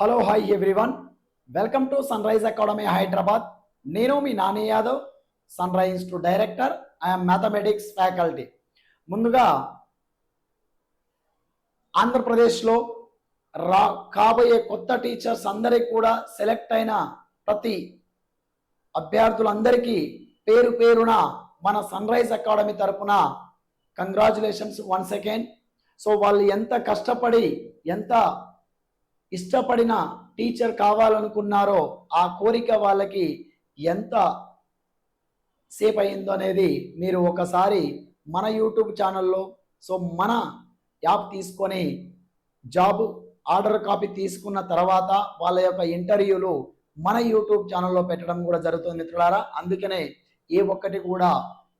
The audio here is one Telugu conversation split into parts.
Hello hi everyone welcome to sunrise academy Hyderabad నేను మీ Nani Yadav sunrise to director I'm mathematics faculty ముందుగా ఆంధ్రప్రదేశ్లో రా కాబోయే కొత్త టీచర్స్ అందరికి కూడా సెలెక్ట్ అయిన ప్రతి అభ్యర్థులందరికీ పేరు పేరున మన సన్ రైజ్ అకాడమీ తరఫున కంగ్రాచులేషన్స్ వన్ సెకండ్ సో వాళ్ళు ఎంత కష్టపడి ఎంత ఇష్టపడిన టీచర్ కావాలనుకున్నారో ఆ కోరిక వాళ్ళకి ఎంత సేపు అయిందో అనేది మీరు ఒకసారి మన యూట్యూబ్ ఛానల్లో సో మన యాప్ తీసుకొని జాబ్ ఆర్డర్ కాపీ తీసుకున్న తర్వాత వాళ్ళ యొక్క ఇంటర్వ్యూలు మన యూట్యూబ్ ఛానల్లో పెట్టడం కూడా జరుగుతుంది మిత్రులారా. అందుకనే ఏ ఒక్కటి కూడా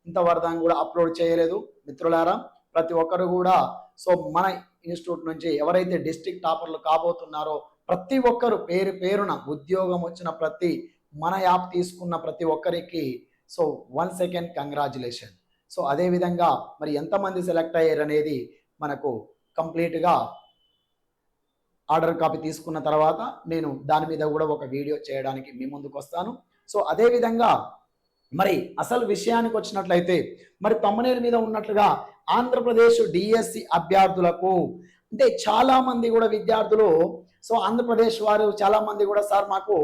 ఇంతవరకు కూడా అప్లోడ్ చేయలేదు మిత్రులారా. ప్రతి ఒక్కరు కూడా సో మన ఇన్స్టిట్యూట్ నుంచి ఎవరైతే డిస్టిక్ టాపర్లు కాబోతున్నారో ప్రతి ఒక్కరు పేరు పేరున ఉద్యోగం వచ్చిన ప్రతి మన యాప్ తీసుకున్న ప్రతి ఒక్కరికి so one second congratulation. So అదేవిధంగా మరి ఎంతమంది సెలెక్ట్ అయ్యారు అనేది మనకు కంప్లీట్గా ఆర్డర్ కాపీ తీసుకున్న తర్వాత నేను దాని మీద కూడా ఒక వీడియో చేయడానికి మీ ముందుకు వస్తాను. సో అదేవిధంగా మరి అసలు విషయానికి వచ్చినట్లయితే మరి తమ్మనేరు మీద ఉన్నట్లుగా ఆంధ్రప్రదేశ్ డిఎస్సి అభ్యర్థులకు అంటే చాలా మంది కూడా విద్యార్థులు సో ఆంధ్రప్రదేశ్ వారు చాలా మంది కూడా సార్ మాకు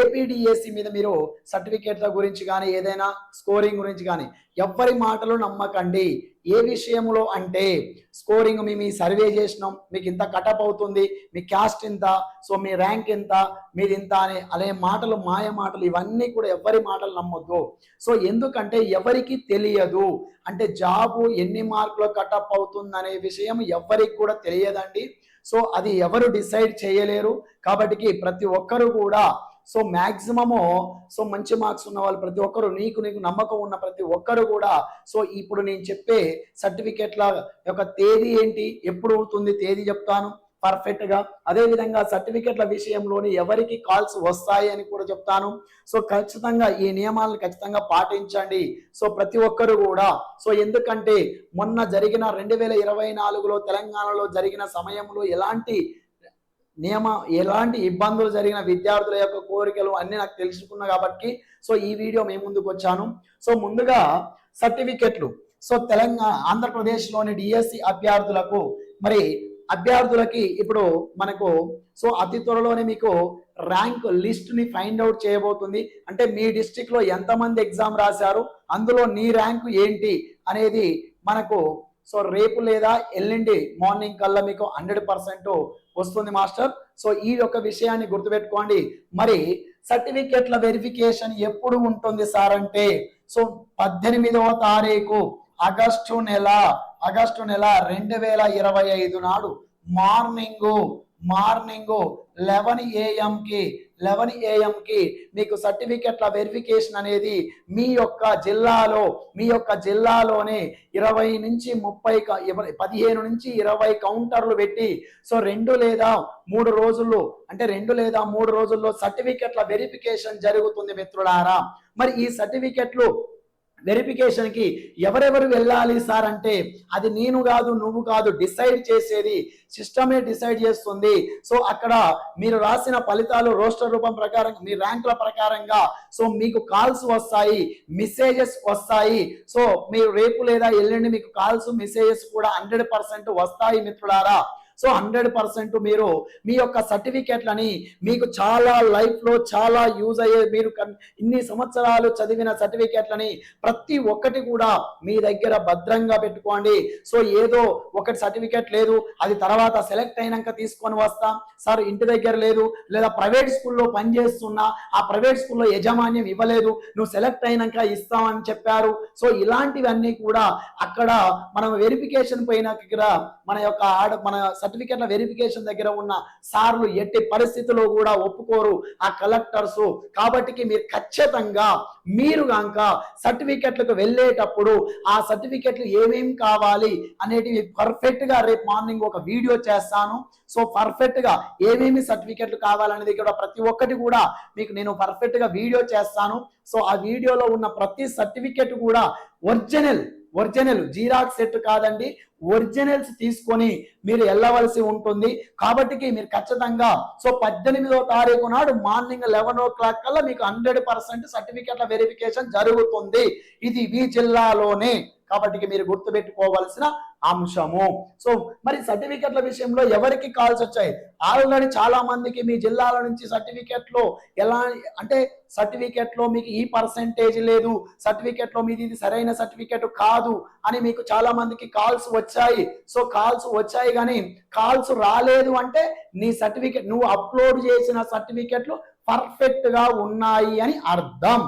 ఏపీడిఎస్సి మీద మీరు సర్టిఫికేట్ల గురించి కానీ ఏదైనా స్కోరింగ్ గురించి కానీ ఎవ్వరి మాటలు నమ్మకండి. ఏ విషయంలో అంటే స్కోరింగ్ మేము సర్వే చేసినాం మీకు ఇంత కటప్ అవుతుంది మీ క్యాస్ట్ ఇంత సో మీ ర్యాంక్ ఎంత మీది ఇంత అని అనే మాటలు మాయ మాటలు ఇవన్నీ కూడా ఎవరి మాటలు నమ్మొద్దు. సో ఎందుకంటే ఎవరికి తెలియదు. అంటే జాబు ఎన్ని మార్కులు కటప్ అవుతుంది అనే విషయం ఎవరికి కూడా తెలియదండి. సో అది ఎవరు డిసైడ్ చేయలేరు కాబట్టి ప్రతి ఒక్కరు కూడా సో మ్యాక్సిమము సో మంచి మార్క్స్ ఉన్న వాళ్ళు ప్రతి ఒక్కరు నీకు నీకు నమ్మకం ఉన్న ప్రతి ఒక్కరు కూడా సో ఇప్పుడు నేను చెప్పే సర్టిఫికేట్ల యొక్క తేదీ ఏంటి ఎప్పుడు అవుతుంది తేదీ చెప్తాను. పర్ఫెక్ట్గా. అదే విధంగా సర్టిఫికెట్ల విషయంలోని ఎవరికి కాల్స్ వస్తాయి అని కూడా చెప్తాను. సో ఖచ్చితంగా ఈ నియమాలను ఖచ్చితంగా పాటించండి. సో ప్రతి ఒక్కరు కూడా. సో ఎందుకంటే మొన్న జరిగిన రెండు వేల ఇరవై నాలుగులో తెలంగాణలో జరిగిన సమయంలో ఎలాంటి నియమ ఎలాంటి ఇబ్బందులు జరిగిన విద్యార్థుల యొక్క కోరికలు అన్ని నాకు తెలుసుకున్నా కాబట్టి సో ఈ వీడియో మేము ముందుకు వచ్చాను. సో ముందుగా సర్టిఫికెట్లు సో తెలంగాణ ఆంధ్రప్రదేశ్లోని డిఎస్సి అభ్యర్థులకు మరి అభ్యర్థులకి ఇప్పుడు మనకు సో అతి త్వరలోనే మీకు ర్యాంక్ లిస్ట్ని ఫైండ్ అవుట్ చేయబోతుంది. అంటే మీ డిస్టిక్లో ఎంతమంది ఎగ్జామ్ రాశారు అందులో నీ ర్యాంకు ఏంటి అనేది మనకు సో రేపు లేదా ఎల్లుండి మార్నింగ్ కల్లా మీకు హండ్రెడ్ పర్సెంట్ వస్తుంది మాస్టర్. సో ఈ యొక్క విషయాన్ని గుర్తుపెట్టుకోండి. మరి సర్టిఫికెట్ల వెరిఫికేషన్ ఎప్పుడు ఉంటుంది సార్ అంటే సో పద్దెనిమిదవ తారీఖు ఆగస్టు నెల ఆగస్టు నెల రెండు వేల ఇరవై ఐదు నాడు మార్నింగు మార్నింగ్ లెవెన్ ఏఎంకి లెవెన్ ఏఎంకి మీకు సర్టిఫికెట్ల వెరిఫికేషన్ అనేది మీ యొక్క జిల్లాలో మీ యొక్క జిల్లాలోనే ఇరవై నుంచి ముప్పై పదిహేను నుంచి ఇరవై కౌంటర్లు పెట్టి సో రెండు లేదా మూడు రోజుల్లో అంటే రెండు లేదా మూడు రోజుల్లో సర్టిఫికెట్ల వెరిఫికేషన్ జరుగుతుంది మిత్రులారా. మరి ఈ సర్టిఫికెట్లు వెరిఫికేషన్కి ఎవరెవరు వెళ్ళాలి సార్ అంటే అది నేను కాదు నువ్వు కాదు డిసైడ్ చేసేది సిస్టమే డిసైడ్ చేస్తుంది. సో అక్కడ మీరు రాసిన ఫలితాలు రోస్టర్ రూపం ప్రకారం మీ ర్యాంకుల ప్రకారంగా. సో మీకు కాల్స్ వస్తాయి మెసేజెస్ వస్తాయి. సో మీరు రేపు లేదా ఎల్లుండి మీకు కాల్స్ మెసేజెస్ కూడా హండ్రెడ్ పర్సెంట్ వస్తాయి మిత్రులారా. సో హండ్రెడ్ పర్సెంట్ మీరు మీ యొక్క సర్టిఫికేట్లని మీకు చాలా లైఫ్లో చాలా యూజ్ అయ్యే మీరు ఇన్ని సంవత్సరాలు చదివిన సర్టిఫికేట్లని ప్రతి ఒక్కటి కూడా మీ దగ్గర భద్రంగా పెట్టుకోండి. సో ఏదో ఒకటి సర్టిఫికేట్ లేదు అది తర్వాత సెలెక్ట్ అయినాక తీసుకొని వస్తాం. సార్ ఇంటి దగ్గర లేదు లేదా ప్రైవేట్ స్కూల్లో పనిచేస్తున్నా ఆ ప్రైవేట్ స్కూల్లో యజమాన్యం ఇవ్వలేదు నువ్వు సెలెక్ట్ అయినాక ఇస్తామని చెప్పారు. సో ఇలాంటివన్నీ కూడా అక్కడ మనం వెరిఫికేషన్ పోయిన మన యొక్క ఆడ మన సర్టిఫికెట్ల వెరిఫికేషన్ దగ్గర ఉన్న సార్లు ఎట్టి పరిస్థితుల్లో కూడా ఒప్పుకోరు ఆ కలెక్టర్స్ కాబట్టి మీరు ఖచ్చితంగా మీరు కనుక సర్టిఫికెట్లకు వెళ్ళేటప్పుడు ఆ సర్టిఫికెట్లు ఏమేం కావాలి అనేటివి పర్ఫెక్ట్గా రేపు మార్నింగ్ ఒక వీడియో చేస్తాను. సో పర్ఫెక్ట్గా ఏమేమి సర్టిఫికెట్లు కావాలనేది కూడా ప్రతి ఒక్కటి కూడా మీకు నేను పర్ఫెక్ట్గా వీడియో చేస్తాను. సో ఆ వీడియోలో ఉన్న ప్రతి సర్టిఫికెట్ కూడా ఒరిజినల్ ఒరిజినల్ జీరాక్స్ సెట్ కాదండి. ఒరిజినల్స్ తీసుకొని మీరు వెళ్ళవలసి ఉంటుంది. కాబట్టి మీరు ఖచ్చితంగా సో పద్దెనిమిదో తారీఖు నాడు మార్నింగ్ లెవెన్ ఓ క్లాక్ కల్లా మీకు హండ్రెడ్ పర్సెంట్ సర్టిఫికెట్ల వెరిఫికేషన్ జరుగుతుంది. ఇది మీ జిల్లాలోనే. కాబట్టి మీరు గుర్తుపెట్టుకోవాల్సిన అంశము. సో మరి సర్టిఫికెట్ల విషయంలో ఎవరికి కాల్స్ వచ్చాయి? ఆల్రెడీ చాలా మందికి మీ జిల్లాల నుంచి సర్టిఫికెట్లో ఎలా అంటే సర్టిఫికెట్లో మీకు ఈ పర్సెంటేజ్ లేదు సర్టిఫికెట్లో మీది ఇది సరైన సర్టిఫికెట్ కాదు అని మీకు చాలా మందికి కాల్స్ వచ్చాయి. సో కాల్స్ వచ్చాయి కానీ కాల్స్ రాలేదు అంటే నీ సర్టిఫికెట్ నువ్వు అప్లోడ్ చేసిన సర్టిఫికెట్లు పర్ఫెక్ట్గా ఉన్నాయి అని అర్థం.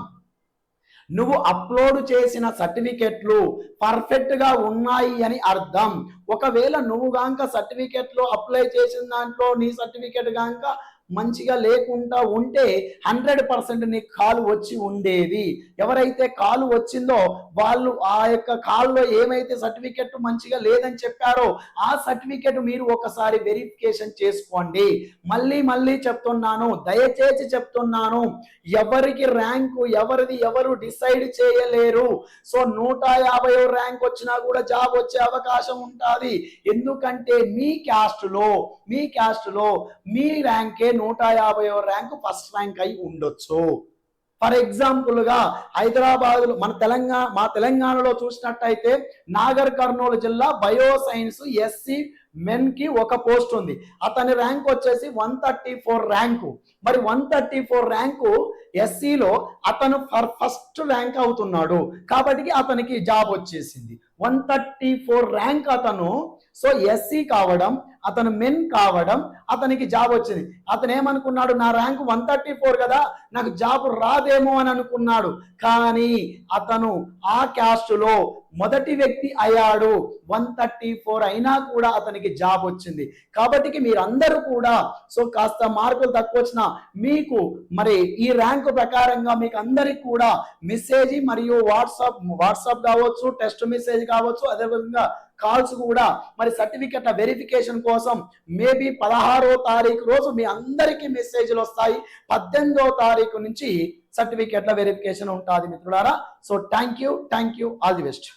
నువ్వు అప్లోడ్ చేసిన సర్టిఫికెట్లు పర్ఫెక్ట్గా ఉన్నాయి అని అర్థం. ఒకవేళ నువ్వు గాంక సర్టిఫికెట్లు అప్లై చేసిన దాంట్లో నీ సర్టిఫికెట్ గాంక మంచిగా లేకుండా ఉంటే హండ్రెడ్ పర్సెంట్ నీకు కాలు వచ్చి ఉండేది. ఎవరైతే కాలు వచ్చిందో వాళ్ళు ఆ యొక్క కాల్లో ఏమైతే సర్టిఫికెట్ మంచిగా లేదని చెప్పారో ఆ సర్టిఫికెట్ మీరు ఒకసారి వెరిఫికేషన్ చేసుకోండి. మళ్ళీ మళ్ళీ చెప్తున్నాను దయచేసి చెప్తున్నాను ఎవరికి ర్యాంకు ఎవరిది ఎవరు డిసైడ్ చేయలేరు. సో నూట యాభై ర్యాంక్ వచ్చినా కూడా జాబ్ వచ్చే అవకాశం ఉంటుంది. ఎందుకంటే మీ క్యాస్ట్లో మీ క్యాస్ట్లో మీ ర్యాంకే నూట యాభై ర్యాంకు ఫస్ట్ ర్యాంక్ అయి ఉండొచ్చు. ఫర్ ఎగ్జాంపుల్గా హైదరాబాద్లో మన తెలంగాణ మా తెలంగాణలో చూసినట్టయితే నాగర్ కర్నూలు జిల్లా బయో సైన్స్ ఎస్సీ మెన్కి ఒక పోస్ట్ ఉంది. అతని ర్యాంక్ వచ్చేసి వన్ థర్టీ ఫోర్ ర్యాంకు. మరి వన్ థర్టీ ఫోర్ ర్యాంకు ఎస్సీలో అతను ఫర్ ఫస్ట్ ర్యాంక్ అవుతున్నాడు. కాబట్టి అతనికి జాబ్ వచ్చేసింది. వన్ థర్టీ ఫోర్ ర్యాంక్ అతను సో ఎస్సీ కావడం అతను మెన్ కావడం అతనికి జాబ్ వచ్చింది. అతను ఏమనుకున్నాడు? నా ర్యాంక్ వన్ థర్టీ ఫోర్ కదా నాకు జాబ్ రాదేమో అని అనుకున్నాడు. కానీ అతను ఆ క్యాస్ట్లో మొదటి వ్యక్తి అయ్యాడు. వన్ థర్టీ ఫోర్ అయినా కూడా అతనికి జాబ్ వచ్చింది. కాబట్టి మీరందరూ కూడా సో కాస్త మార్కులు తక్కువ వచ్చిన మీకు మరి ఈ ర్యాంకు ప్రకారంగా మీకు అందరికి కూడా మెసేజ్ మరియు వాట్సాప్ వాట్సాప్ కావచ్చు టెస్ట్ మెసేజ్ కావచ్చు అదేవిధంగా కాల్స్ కూడా మరి సర్టిఫికెట్ల వెరిఫికేషన్ కోసం మేబీ పదహారో తారీఖు రోజు మీ అందరికీ మెసేజ్లు వస్తాయి. పద్దెనిమిదో తారీఖు నుంచి సర్టిఫికెట్ల వెరిఫికేషన్ ఉంటుంది మిత్రులారా. So thank you thank you all the best